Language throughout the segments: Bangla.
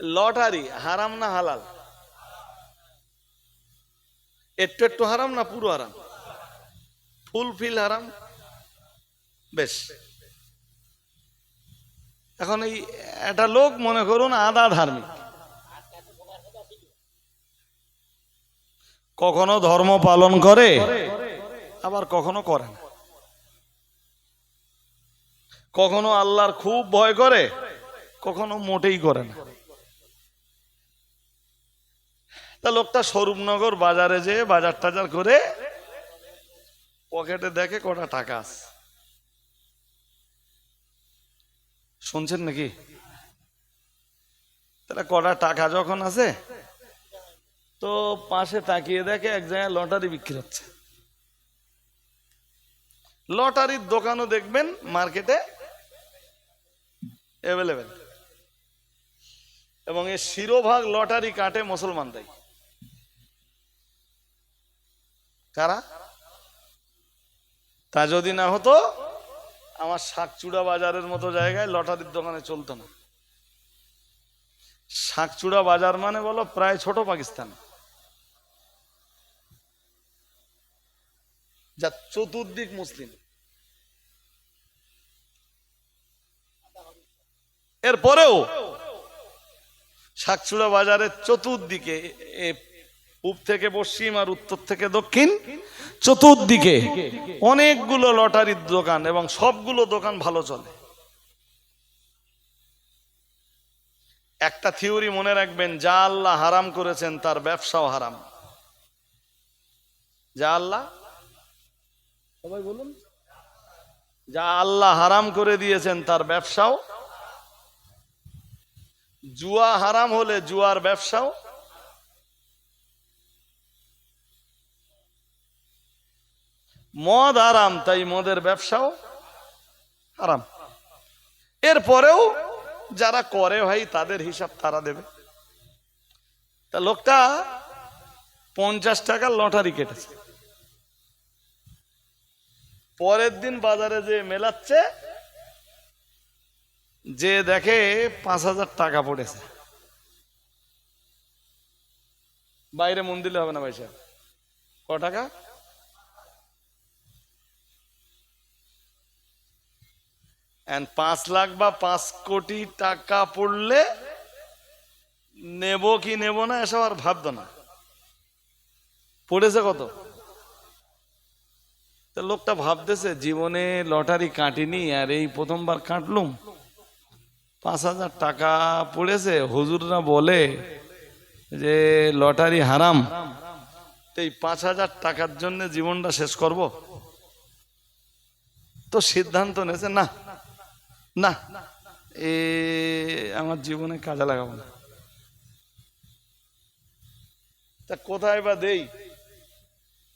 লটারি, হারাম না হালাল? একটু একটু হারাম না পুরো হারাম? ফুল ফিল হারাম? বেশ। এখন এই, একটা লোক মনে করুন আদা ধার্মিক। কখনো ধর্ম পালন করে, আবার কখনো করে না। কখনো আল্লাহর খুব ভয় করে, কখনো মোটেই করে না। তা লোকটা স্বরূপনগর বাজারে যেয়ে বাজার টাজার করে পকেটে দেখে কটা টাকা আছে। শুনছেন নাকি? তাহলে কটা টাকা যখন আছে, তো পাশে তাকিয়ে দেখে এক জায়গায় লটারি বিক্রি হচ্ছে। লটারির দোকানও দেখবেন, মার্কেটে অ্যাভেলেবেল এবং এর শিরোভাগ লটারি কাটে মুসলমানরাই। কারা? তা যদি না হতো, আমার শাকচুড়া বাজারের মতো জায়গায় লটারির দোকানে চলতো না। শাকচুড়া বাজার মানে বলো প্রায় ছোট পাকিস্তান। যা চতুর্দিক মুসলিম। এরপরেও শাকচুড়া বাজারের চতুর্দিকে পূব থেকে পশ্চিম আর উত্তর থেকে দক্ষিণ। চতুর্দিকে অনেকগুলো লটারির দোকান এবং সবগুলো দোকান ভালো চলে। একটা থিওরি মনে রাখবেন যা আল্লাহ হারাম করেছেন তার ব্যবসাও হারাম। যা আল্লাহ সবাই বলুন। যা আল্লাহ হারাম করে দিয়েছেন তার ব্যবসাও। জুয়া হারাম হলে জুয়ার ব্যবসাও। মদ আরাম, তাই মদের ব্যবসাও হারাম এরপরেও যারা করে ভাই, তাদের হিসাব তারা দেবে। তা লোকটা পঞ্চাশ টাকার লটারি কেটেছে। পরের দিন বাজারে যে মেলাচ্ছে, যে দেখে পাঁচ হাজার টাকা পড়েছে। বাইরে মন দিলে হবে না পয়সা ক টাকা? পাঁচ লাখ বা পাঁচ কোটি টাকা পড়লে নেব কি নেব না এসব আর ভাবতো না। পড়েছে কত? লোকটা ভাবতেছে, জীবনে লটারি কাটিনি আর এই প্রথমবার কাটলুম। পাঁচ হাজার টাকা পড়েছে, হুজুররা বলে যে লটারি হারাম। এই পাঁচ হাজার টাকার জন্য জীবনটা শেষ করব? তো সিদ্ধান্ত নেছে না না এ আমার জীবনে কাজে লাগাবো না তা কোথায় বা দেই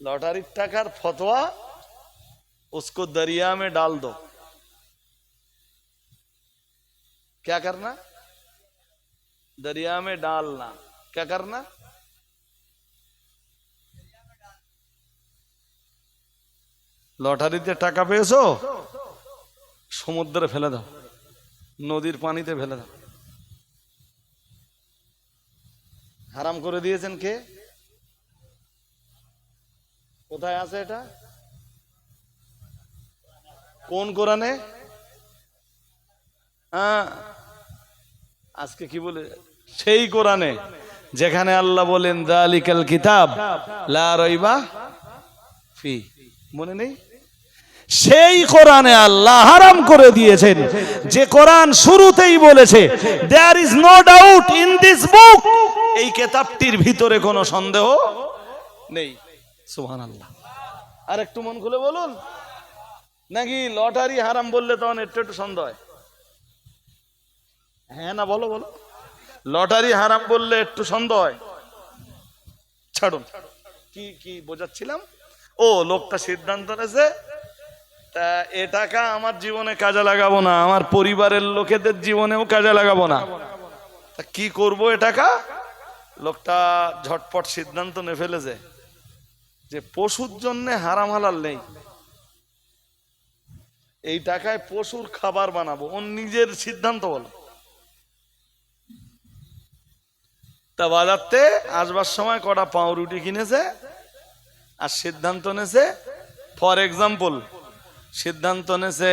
লটারির টাকার ফতোয়া उसको दरिया में डाल दो क्या करना दरिया में डालना क्या करना লটারিতে টাকা পেয়েছো সমুদ্রে ফেলে দাও, নদীর পানিতে ফেলে দাও। হারাম করে দিয়েছেন কে? কোথায় আছে এটা? কোন কোরআনে? হ্যাঁ। আজকে কি বলে? সেই কোরআনে, যেখানে আল্লাহ বলেন, দালিকাল কিতাব, লা রইবা ফি। মনে নেই? সেই কোরআনে আল্লাহ হারাম করে দিয়েছেন। যে কোরআন শুরুতেই বলেছে there is no doubt in this book এই কেতাবটির ভিতরে কোনো সন্দেহ নেই। সুহান আল্লাহ আর একটু মন খুলে বলুন। নাকি লটারি হারাম বললে তখন একটু একটু সন্দেহ হয়? হ্যাঁ না, বলো বলো। লটারি হারাম বললে একটু সন্দেহ হয়। ছাড়ুন। কি কি বোঝাচ্ছিলাম? ও, লোকটা সিদ্ধান্ত নেছে তা এ টাকা আমার জীবনে কাজে লাগাবো না, আমার পরিবারের লোকেদের জীবনেও কাজে লাগাবো না। তা কি করব এ টাকা? লোকটা ঝটপট সিদ্ধান্ত নে ফেলেছে যে পশুর জন্য হারাম হালাল নেই। এই টাকায় পশুর খাবার বানাবো, ওর নিজের সিদ্ধান্ত বলো। তা বাজারতে আসবার সময় কটা পাউরুটি কিনেছে আর সিদ্ধান্ত নেছে ফর এক্সাম্পল সিদ্ধান্ত নেছে,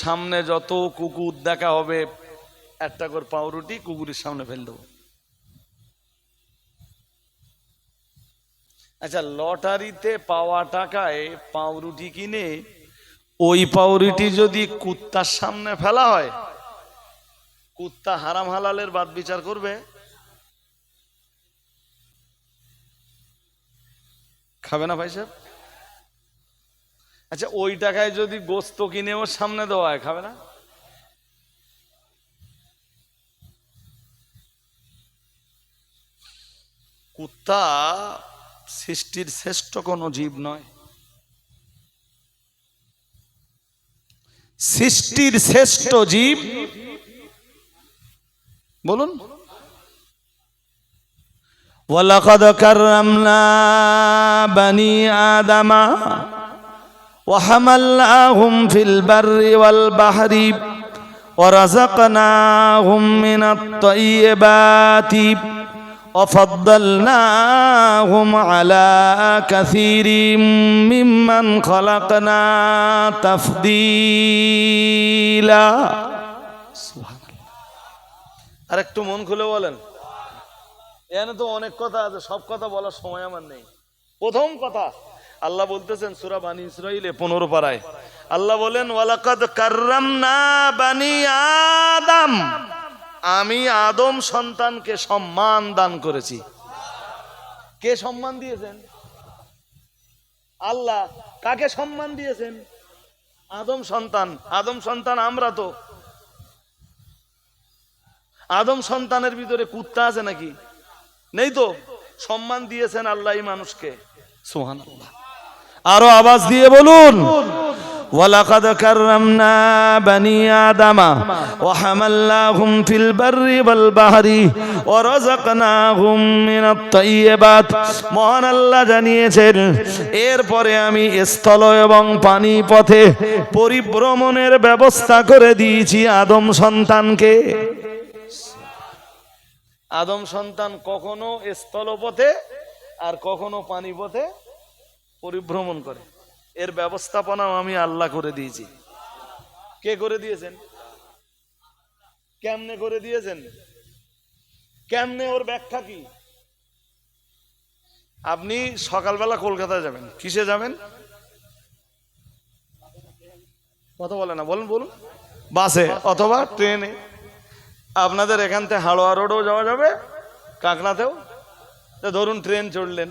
সামনে যত কুকুর দেখা হবে, একটা করে পাউরুটি কুকুরের সামনে ফেল দেবো। আচ্ছা লটারিতে পাওয়া টাকায় পাউরুটি কিনে, ওই পাউরুটি যদি কুত্তার সামনে ফেলা হয়, কুত্তা হারাম হালালের বাদ বিচার করবে। খাবে না ভাই সাহেব? আচ্ছা ওই টাকায় যদি গোস্ত কিনে ওর সামনে দেওয়া হয় খাবে না? কুত্তা সৃষ্টির শ্রেষ্ঠ কোনো জীব নয়। সৃষ্টির শ্রেষ্ঠ জীব, বলুন। ওয়ালাকাদ কাররামনা বানি আদামা وحملناهم في البر والبحر ورزقناهم من الطيبات وفضلناهم على كثير ممن خلقنا تفضيلا আর একটু মন খুলে বলেন এখানে তো অনেক কথা আছে সব কথা বলার সময় আমার নেই প্রথম কথা আল্লাহ বলতেছেন, সুরা বানি ইসরাইলে পনেরো পাড়ায় আল্লাহ বলেন, ওয়ালাকাদ কার্রাম না বানি আমি আদম সন্তানকে সম্মান দান করেছি। কে সম্মান দিয়েছেন? আল্লাহ। কাকে সম্মান দিয়েছেন? আদম সন্তান। আদম সন্তান আমরা তো। আদম সন্তানের ভিতরে কুত্তা আছে নাকি? নেই তো? সম্মান দিয়েছেন আল্লাহ মানুষকে। সোহান আল্লাহ আরো আওয়াজ দিয়ে বলুন ولقد كرمنا بني آدم وحملناهم في البر والبحر ورزقناهم من الطيبات মহান আল্লাহ জানিয়েছেন এরপরে আমি স্থল এবং পানি পথে পরিভ্রমণের ব্যবস্থা করে দিয়েছি আদম সন্তানকে আদম সন্তান কখনো স্থলপথে আর কখনো পানি পথে পরিভ্রমণ করে। এর ব্যবস্থাপনাও আমি আল্লাহ করে দিয়েছি। কে করে দিয়েছেন? কেমনে করে দিয়েছেন? কেমনে ওর ব্যাখ্যা কি? আপনি সকালবেলা কলকাতায় যাবেন। কিসে যাবেন? কথা বলে না, বলুন বলুন। বাসে অথবা ট্রেনে। আপনাদের এখান থেকে হাড়োয়া রোডও যাওয়া যাবে, কাঁকড়াতেও। ধরুন, ট্রেন চড়লেন।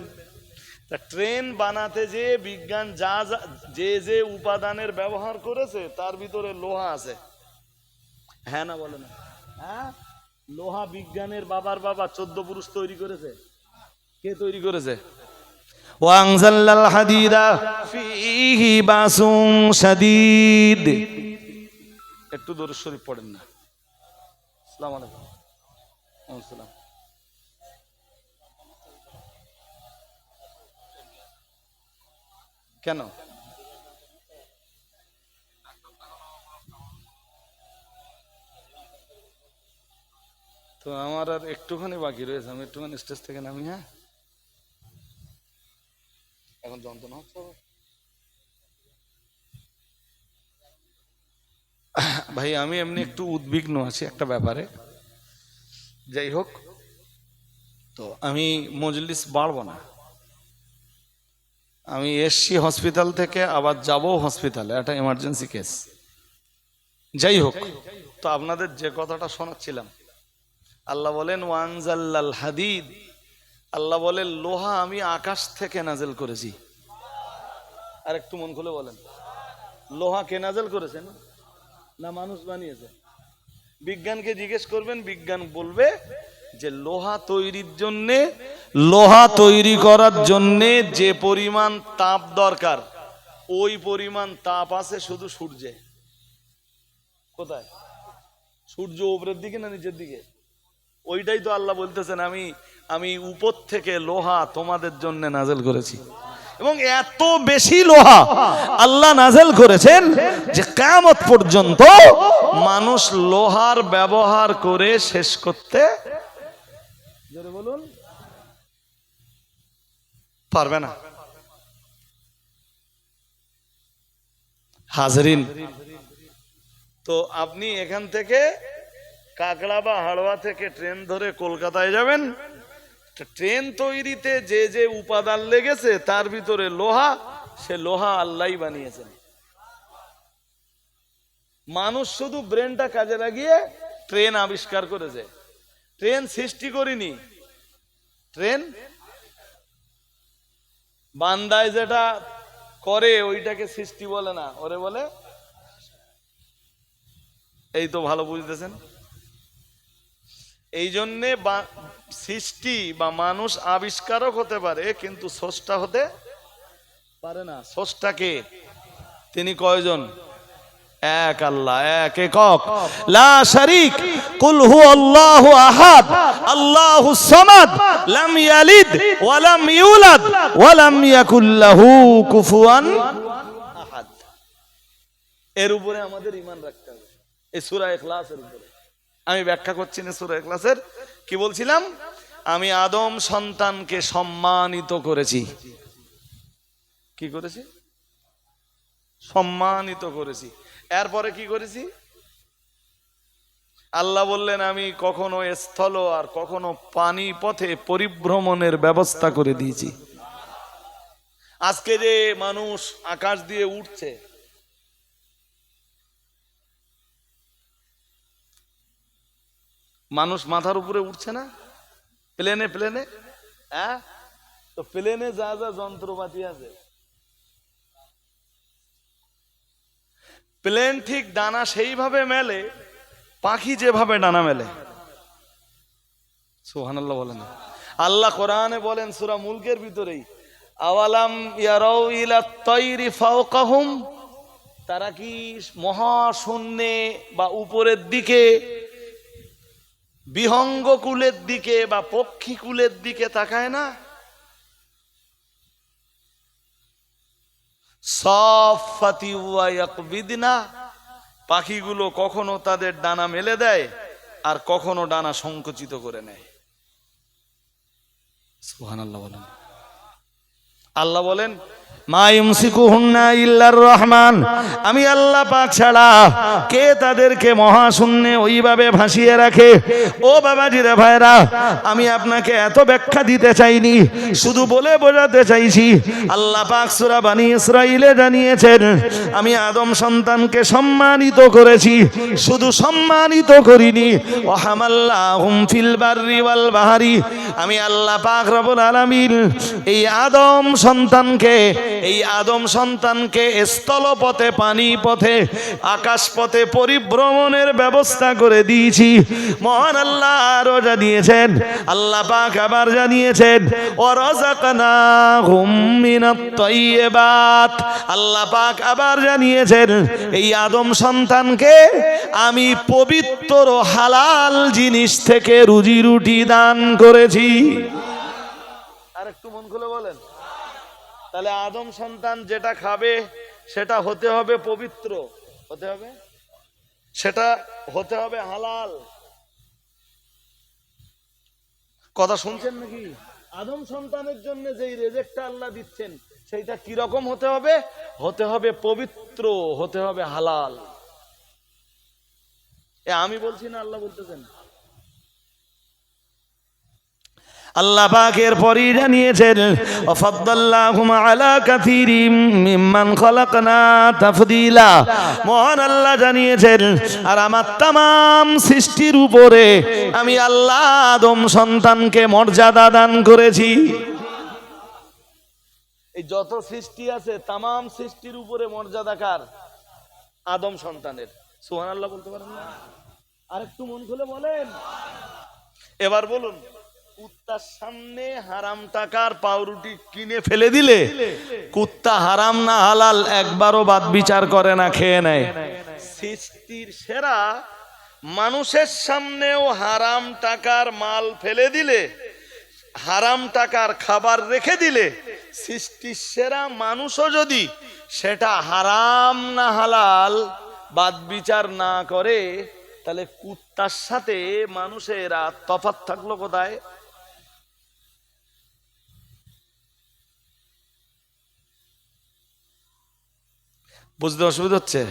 তা ট্রেন বানাতে যে বিজ্ঞান যা যা যে যে উপাদানের ব্যবহার করেছে তার ভিতরে লোহা আছে। হ্যাঁ না বলে না? হ্যাঁ? লোহা বিজ্ঞানের বাবার বাবা চোদ্দ পুরুষ তৈরি করেছে। কে তৈরি করেছে? একটু দূরে শরীফ পড়েন না। আসসালামু আলাইকুম। কেন? তো আমার আর একটুখানি বাকি রয়েছে, আমি একটুখানি স্টেজ থেকে নামি হ্যাঁ? এখন যন্ত্রণা হচ্ছে ভাই, আমি এমনি একটু উদ্বিগ্ন আছি একটা ব্যাপারে। যাই হোক, তো আমি মজলিস বাড়বো না। আমি এসছি হসপিটাল থেকে, আবার যাব হসপিটালে। একটা এমার্জেন্সি কেস যাই হোক, তো আপনাদের যে কথাটা শোনাচ্ছিলাম, আল্লাহ বলেন, ওয়ানজাল্লাল হাদিদ। আল্লাহ বলেন, লোহা আমি আকাশ থেকে নাজেল করেছি। আর একটু মন খুলে বলেন, লোহা কে নাজেল করেছেন না মানুষ বানিয়েছে? বিজ্ঞানকে জিজ্ঞেস করবেন, বিজ্ঞান বলবে যে লোহা তৈরির জন্যে, লোহা তৈরি করার জন্যে যে পরিমাণ তাপ দরকার, ওই পরিমাণ তাপ আছে শুধু সূর্যে। কোথায়? সূর্য উপরের দিকে না নিচের দিকে? ওইটাই তো আল্লাহ বলতেছেন, আমি আমি উপর থেকে লোহা তোমাদের জন্য নাজেল করেছি। এবং এত বেশি লোহা আল্লাহ নাজেল করেছেন যে কামত পর্যন্ত মানুষ লোহার ব্যবহার করে শেষ করতে জোরে বলুন। পারবে না। হাজরিন। তো আপনি এখান থেকে কাকড়া বা হাড়োয়া থেকে ট্রেন ধরে কলকাতায় যাবেন। ট্রেন তৈরিতে যে যে উপাদান লেগেছে তার ভিতরে লোহা সে লোহা আল্লাহ বানিয়েছেন। মানুষ শুধু ব্রেনটা কাজে লাগিয়ে ট্রেন আবিষ্কার করেছে। ট্রেন সৃষ্টি করিনি। ট্রেন? বান্দায় যেটা করে, ওইটাকে সৃষ্টি বলে না। ওরে বলে, এই তো ভালো বুঝতেছেন? এই জন্যে সৃষ্টি বা মানুষ আবিষ্কারক হতে পারে, কিন্তু স্রষ্টা হতে পারে না। স্রষ্টাকে তিনি কয়জন? এক আল্লাহ, এক একক। লা শারিক, কুল হু আল্লাহু আহাদ, আল্লাহু সামাদ, লাম ইয়ালিদ, ওয়া লাম ইউলাদ, ওয়া লাম ইয়াকুল লাহু কুফুয়ান আহাদ। এর উপরে আমাদের ইমান রাখতে হবে। এই সূরা ইখলাসের উপরে। আমি ব্যাখ্যা করছি না সূরা ইখলাসের। কি বলছিলাম? আমি আদম সন্তানকে সম্মানিত করেছি। কি করেছি? সম্মানিত করেছি। এরপরে কি করেছি? আল্লাহ বললেন, আমি কখনো স্থল আর কখনো পানি পথে পরিভ্রমণের ব্যবস্থা করে দিয়েছি। আজকে যে মানুষ আকাশ দিয়ে উঠছে, মানুষ মাথার উপরে উঠছে না? প্লেনে প্লেনে? হ্যাঁ? তো প্লেনে যা যা যন্ত্রপাতি আছে প্লেন ঠিক ডানা সেইভাবে মেলে, পাখি যেভাবে ডানা মেলে। সুবহানাল্লাহ বলেন। আল্লাহ কোরআনে বলেন সূরা মুলকের ভিতরেই, আওয়ালাম ইয়ারাউ ইলা তাইরি ফাওকাহুম? তারা কি মহাশূন্যে বা উপরের দিকে বিহঙ্গ কুলের দিকে বা পক্ষী কুলের দিকে তাকায় না? পাখিগুলো কখনো তাদের ডানা মেলে দেয় আর কখনো ডানা সংকুচিত করে নেয়। বলেন। আল্লাহ বলেন রহমান। আমি আল্লাহ পাক ছাড়া কে তাদেরকে মহাশূন্যে ওইভাবে ভাসিয়ে রাখে? ও বাবাজিরে ভাইরা, আমি আপনাকে এত ব্যাখ্যা দিতে চাইনি, শুধু বলে বোঝাতে চাইছি, আল্লাহ পাক সূরা বানি ইসরাইলে জানিয়েছেন, আমি আদম সন্তানকে সম্মানিত করেছি, শুধু সম্মানিত করিনি। আমি আল্লাহ পাক রব্বুল আলামিন এই আদম সন্তানকে এই আদম সন্তানকে স্থলপথে পানি পথে আকাশ পথে পরিভ্রমণের ব্যবস্থা করে দিয়েছি। মহান আল্লাহ আরও জানিয়েছেন আল্লাহ পাক আবার জানিয়েছেন ও রাযাকনাহুম মিনাত তাইয়্যিবাত। আল্লাহ পাক আবার জানিয়েছেন, এই আদম সন্তানকে আমি পবিত্র হালাল জিনিস থেকে রুজি রুটি দান করেছি। আর একটু মন খুলে বলেন। তাহলে আদম সন্তান যেটা খাবে, সেটা হতে হবে পবিত্র। হতে হবে? সেটা হতে হবে হালাল। কথা শুনছেন নাকি? আদম সন্তানের জন্য যেই রেজেক্টটা আল্লাহ দিচ্ছেন, সেইটা কীরকম হতে হবে? হতে হবে পবিত্র, হতে হবে হালাল। এ আমি বলছি না, আল্লাহ বলতেছেন। আল্লাহ পাকের পরই জানিয়েছেন ওয়াফাদ্দাল্লাহুম আলা কাসীরিম মিম্মান খলাকনা তাফদীলা। মহান আল্লাহ জানিয়েছেন, আর আমার তাম সৃষ্টির উপরে আমি আল্লাহ আদম সন্তানকে মর্যাদা দান করেছি। এই যত সৃষ্টি আছে, তামাম সৃষ্টির উপরে মর্যাদা কার? আদম সন্তানের। সুহান আল্লাহ বলতে পারেন না? আর একটু মন খুলে বলেন। এবার বলুন। কুত্তার সামনে হারাম টাকার পাউরুটি কিনে ফেলে দিলে কুত্তা হারাম না হালাল একবারও বাদ বিচার করে না, খেয়ে নেয়। সৃষ্টির সেরা মানুষের সামনেও হারাম টাকার মাল ফেলে দিলে, হারাম টাকার খাবার রেখে দিলে, সৃষ্টির সেরা মানুষও যদি সেটা হারাম না হালাল বাদ বিচার না করে, তাহলে কুত্তার সাথে মানুষের আর তফাৎ থাকল কোথায়? বুঝতে অসুবিধা হচ্ছে?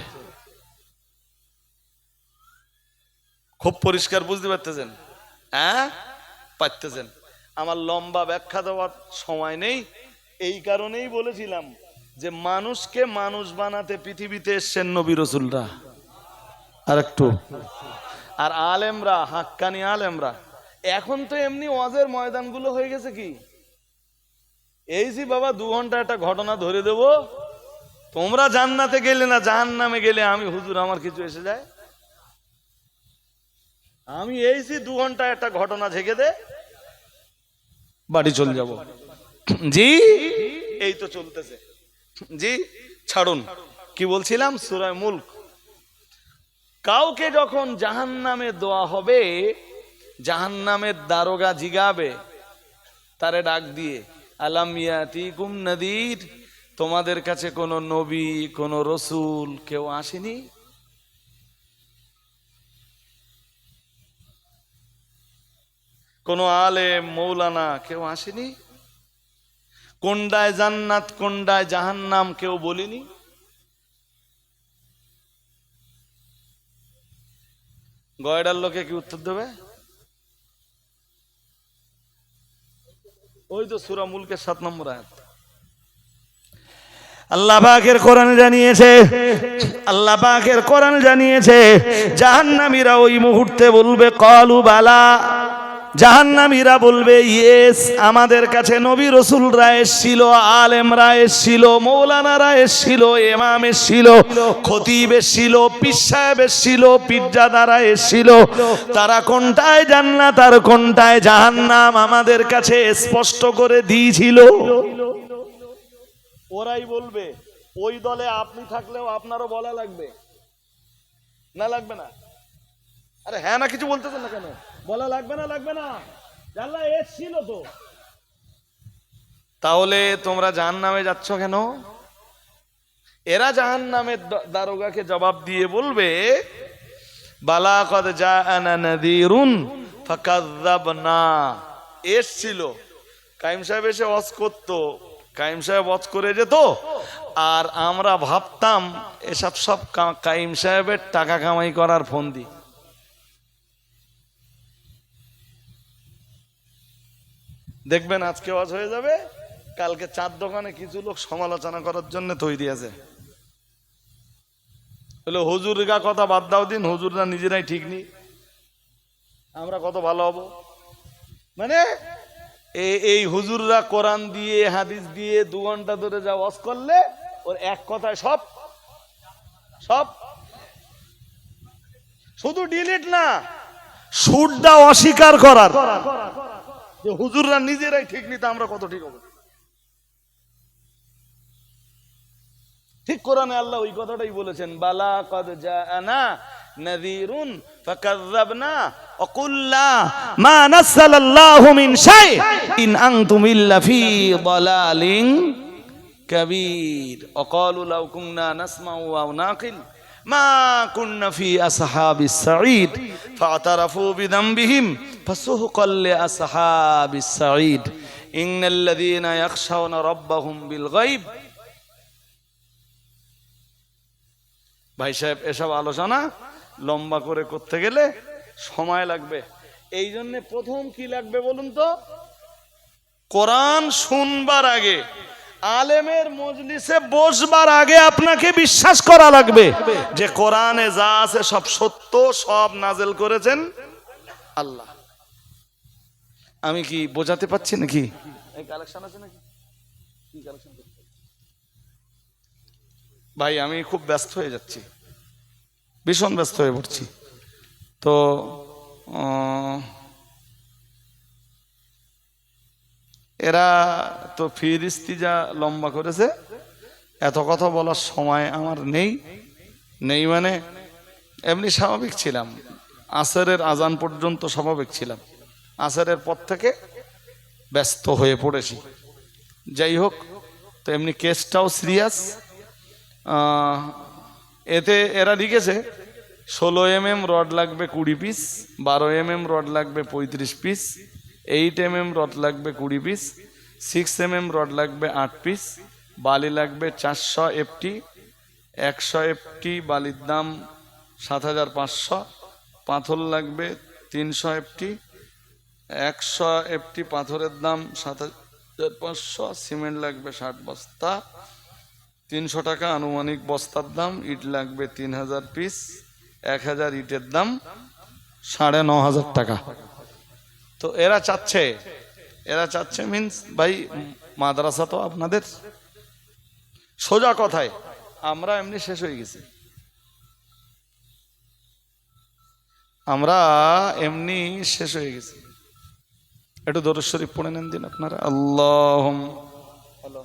খুব পরিষ্কার বুঝতে পারতেছেন? হ্যাঁ? পারতেছেন। আমার লম্বা ব্যাখ্যা দেওয়ার সময় নেই। এই কারণেই বলেছিলাম যে মানুষকে মানুষ বানাতে পৃথিবীতে এসছেন নবী রসুলরা। আর একটু। আর আলেমরা, হাক্কানি আলেমরা। এখন তো এমনি ওয়াজের ময়দানগুলো হয়ে গেছে কি? এই যে বাবা, দু ঘণ্টা একটা ঘটনা ধরে দেব। তোমরা জান্নাতে গেলে না জাহান নামে গেলে আমি হুজুর, আমার কিছু এসে যায়? আমি এই যে দু ঘণ্টা একটা ঘটনা ঝেঁকে দে, বাড়ি চলে যাব। জি? এই তো চলতেছে। জি, ছাড়ুন। কি বলছিলাম? সুরায় মুল্ক। কাউকে যখন জাহান নামে দেওয়া হবে জাহান নামের দারোগা জিগাবে, তারে ডাক দিয়ে আলামিয়াতি কুম নদীর? তোমাদের কাছে কোনো নবী, কোনো রসুল কেউ আসেনি? কোনো আলেম, মৌলানা কেউ আসেনি? কোনডায় জান্নাত কোনটায় জাহান্নাম কেউ বলিনি? গয়ডার লোকে কি উত্তর দেবে? ওই তো সুরা মুলকের সাত নম্বর আয়াত। আল্লাহ পাকের কোরআন জানিয়েছে, আল্লাহ পাকের কোরআন জানিয়েছে, জাহান্নামীরা ওই মুহূর্তে বলবে, কলু বালা। জাহান্নামীরা বলবে, ইয়েস, আমাদের কাছে নবী রসুলরা এসছিল, আলেমরা এসছিল, মৌলানারা এসছিল এমাম এসছিল, খতিব এসছিল, পীর সাহেব এসছিল, পীরজাদারা এসছিল। তারা কোনটায় জান্নাত আর কোনটায় জাহান্নাম আমাদের কাছে স্পষ্ট করে দিয়েছিল? ওরাই বলবে, ওই দলে আপনি থাকলেও আপনারও বলা লাগবে। না লাগবে না? আরে হ্যাঁ না, কিছু বলতেছেন না কেন? বলা লাগবে না লাগবে না। জানলা এসছিল তো। তাহলে তোমরা জাহান নামে যাচ্ছ কেন? এরা জাহান নামের দারোগাকে জবাব দিয়ে বলবে, বালা কদ জাআনা নাযীরুন ফাকাযযাবনা। এসছিল। কাইম সাহেব এসে ওয়াজ করতো কাইম সাহেব ওয়াজ করে যেত। আর আমরা ভাবতাম, এসব সব কাইম সাহেবের টাকা কামাই করার ফোন ফন্দি। দেখবেন আজকে ওয়াজ হয়ে যাবে, কালকে চার দোকানে কিছু লোক সমালোচনা করার জন্য তৈরি আছে। হলো হুজুরগা কথা বাদ দাও দিন, হুজুররা নিজেরাই ঠিক নেই। আমরা কত ভালো হব? মানে এই হুজুররা কোরআন দিয়ে, হাদিস দিয়ে দু ঘণ্টা ধরে যা ওয়াজ করলে, ওর এক কথায় সব সব। শুধু ডিলিট না, সুরটা অস্বীকার করার। যে হুজুররা নিজেরাই ঠিক নিতে আমরা কত ঠিক হব? ঠিক কোরআনে আল্লাহ ওই কথাটাই বলেছেন, বালা কদ জাআনা নাযীরুন ফাকাযযাবনা অকুল্লা মা ফি মা বিল ভাই সাহেব এসব আলোচনা লম্বা করে করতে গেলে সময় লাগবে। এই জন্যে প্রথম কি লাগবে বলুন তো? কোরআন শুনবার আগে আলেমের মজলিসে বসবার আগে আপনাকে বিশ্বাস করা লাগবে যে কোরআনে যা আছে সব সত্য সব নাজেল করেছেন আল্লাহ। আমি কি বোঝাতে পারছি নাকি? কালেকশন আছে নাকি? কি কালেকশন ভাই আমি খুব ব্যস্ত হয়ে যাচ্ছি। ভীষণ ব্যস্ত হয়ে পড়ছি। তো এরা তো ফিরিস্তি যা লম্বা করেছে, এত কথা বলার সময় আমার নেই নেই মানে এমনি স্বাভাবিক ছিলাম। আসরের আজান পর্যন্ত স্বাভাবিক ছিলাম। আসরের পর থেকে ব্যস্ত হয়ে পড়েছি। যাই হোক, তো এমনি কেসটাও সিরিয়াস এতে এরা লিখেছে ষোলো এম এম রড লাগবে কুড়ি পিস বারো এম এম রড লাগবে পঁয়ত্রিশ piece eight M M rod লাগবে কুড়ি piece six M M rod লাগবে আট পিস বালি লাগবে চারশো এফটি একশো এফটি বালির দাম সাত হাজার পাঁচশো, পাথর লাগবে তিনশো এফটি একশো এফটি পাথরের দাম সাত হাজার পাঁচশো, সিমেন্ট লাগবে ষাট বস্তা, তিনশো টাকা আনুমানিক বস্তার দাম, ইট লাগবে তিন হাজার পিস এক হাজার ইটের দাম সাড়ে ন হাজার টাকা। তো এরা চাচ্ছে এরা চাচ্ছে মিন্স ভাই, মাদ্রাসা তো আপনাদের। সোজা কথায়, আমরা এমনি শেষ হয়ে গেছি। আমরা এমনি শেষ হয়ে গেছি। একটু দরুদ শরীফ পড়ে নেন দিন আপনারা। আল্লাহ হ্যালো।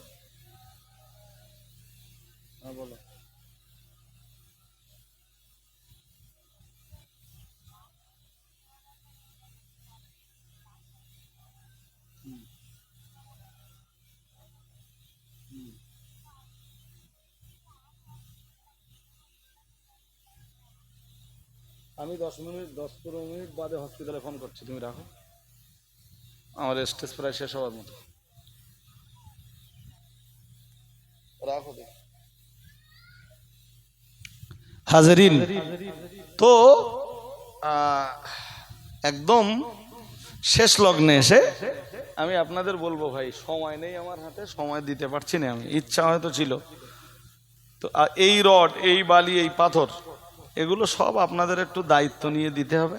হ্যাঁ বলো। আমি দশ মিনিট দশ পনেরো মিনিট বাদে হসপিটালে ফোন করছি তুমি রাখো। আমার স্টেজ প্রায় শেষ হওয়ার মতো। রাখো হাজারিন তো একদম শেষ লগ্নে এসে আমি আপনাদের বলব ভাই সময় নেই আমার হাতে সময় দিতে পারছি না আমি। ইচ্ছা হয়তো ছিল। তো এই রড এই বালি এই পাথর এগুলো সব আপনাদের একটু দায়িত্ব নিয়ে দিতে হবে।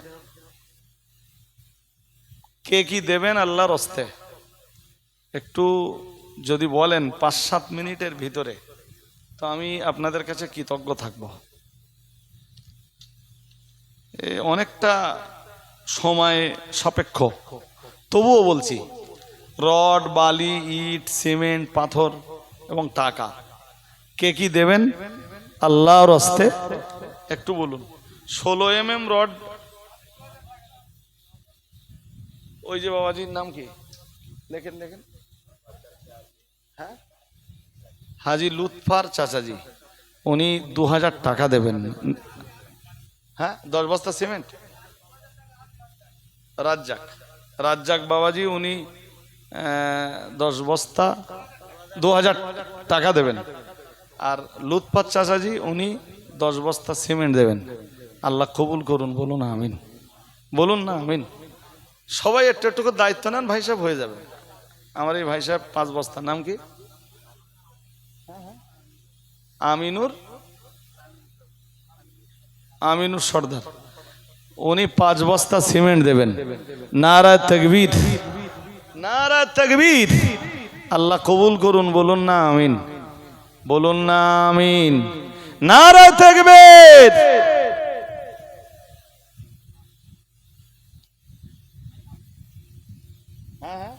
কে কি দেবেন আল্লাহর অস্তে একটু যদি বলেন পাঁচ সাত মিনিটের ভিতরে, তো আমি আপনাদের কাছে কৃতজ্ঞ থাকব। অনেকটা সময় সাপেক্ষ। তবুও বলছি, রড, বালি, ইট, সিমেন্ট, পাথর এবং টাকা। কে কি দেবেন? আল্লাহর হস্তে একটু বলুন। ষোলো এম এম রড। ওই যে বাবাজির নাম কি? লেখেন লেখেন। হ্যাঁ? হাজি লুৎফার চাচাজি। উনি দু হাজার টাকা দেবেন। হ্যাঁ দশ বস্তা সিমেন্ট। রাজ্জাক। রাজ্জাক বাবাজি, উনি দশ বস্তা দু হাজার টাকা দেবেন। আর লুৎফার চাচাজি, উনি দশ বস্তা সিমেন্ট দেবেন। আল্লাহ কবুল করুন, বলুন আমিন। বলুন না আমিন। সবাই একটু একটু দায়িত্ব নেন, ভাই সাহেব হয়ে যাবে। আমার এই ভাই সাহেব পাঁচ বস্তার নাম কি? আমিনুর আমিনুর সর্দার। উনি পাঁচ বস্তা সিমেন্ট দেবেন। নারায় তকবীর। নারায় তকবীর। আল্লাহ কবুল করুন, বলুন না আমিন। বলুন না আমিন। নারা তকবীর হ্যাঁ,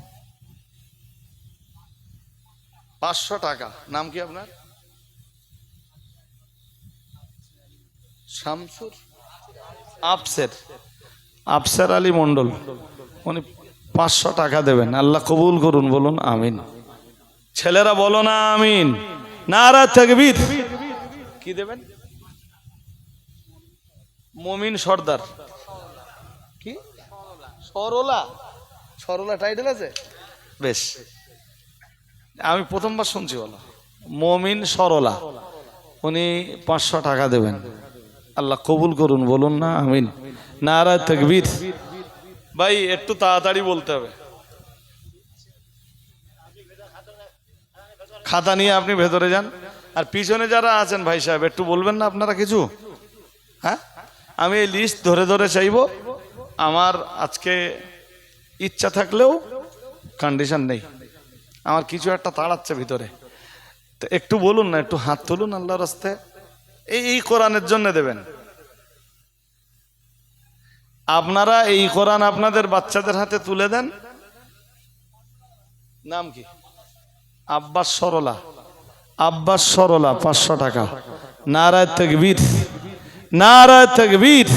পাঁচশো টাকা। নাম কি আপনার? শামসুর? আফসের। আফসের আলী মন্ডল উনি পাঁচশো টাকা দেবেন। আল্লাহ কবুল করুন বলুন আমিন। ছেলেরা বলো না আমিন। নারা তকবীর কি দেবেন? মমিন সর্দার। কি? সরলা। সরলা টাইটেল আছে? বেশ। আমি প্রথমবার শুনছি বলো। মমিন সরলা। উনি পাঁচশো টাকা দেবেন। আল্লাহ কবুল করুন, বলুন না, আমিন। নারা তকবীর। ভাই, একটু তাড়াতাড়ি বলতে হবে। খাতা নিয়ে আপনি ভেতরে যান। আর পিছনে যারা আছেন ভাই সাহেব, একটু বলবেন না আপনারা কিছু? হ্যাঁ? আমি এই লিস্ট ধরে ধরে চাইব। আমার আজকে ইচ্ছা থাকলেও কন্ডিশন নেই। আমার কিছু একটা তাড়াচ্ছে ভিতরে। তো একটু বলুন না, একটু হাত তুলুন আল্লাহ রাস্তায় এই এই কোরআনের জন্য দেবেন। আপনারা এই কোরআন আপনাদের বাচ্চাদের হাতে তুলে দেন। নাম কি? আব্বাস সরলা। আব্বাস সরলা পাঁচশো টাকা। নারায় তকবীর। নারায় তকবীর।